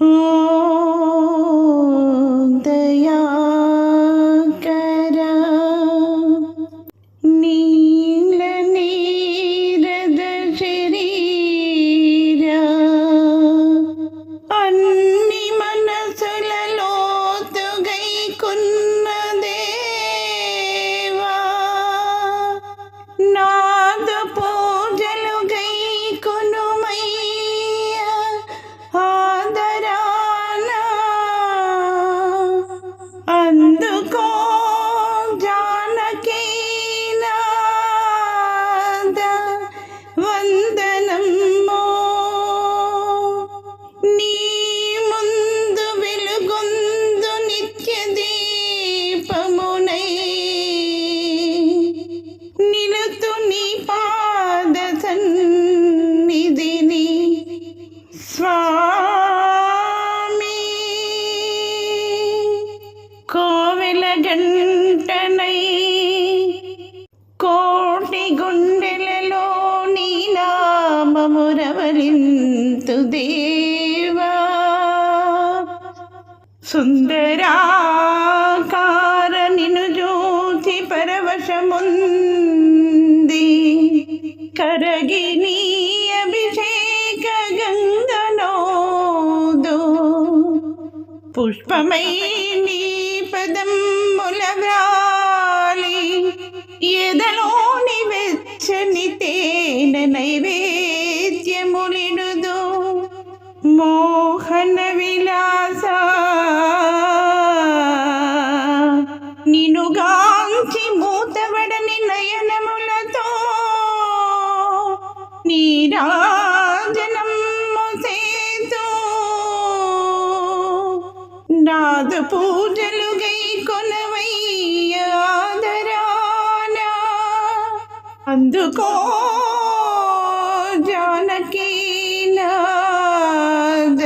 Oh. సుందరాకార నిను జ్యోతి పరవశముంది. కరగి నీ అభిషేక గంగనోదు. పుష్పమై నీ పదముల వ్రాలి. ఎదలోని వెచ్చని తేన నైవేద్యములిడుదు. మోహన విలా నీరాజనము సేతు నాదు పూజలు గై కొనవయ్యాదరాన అందుకో జానకీ నాద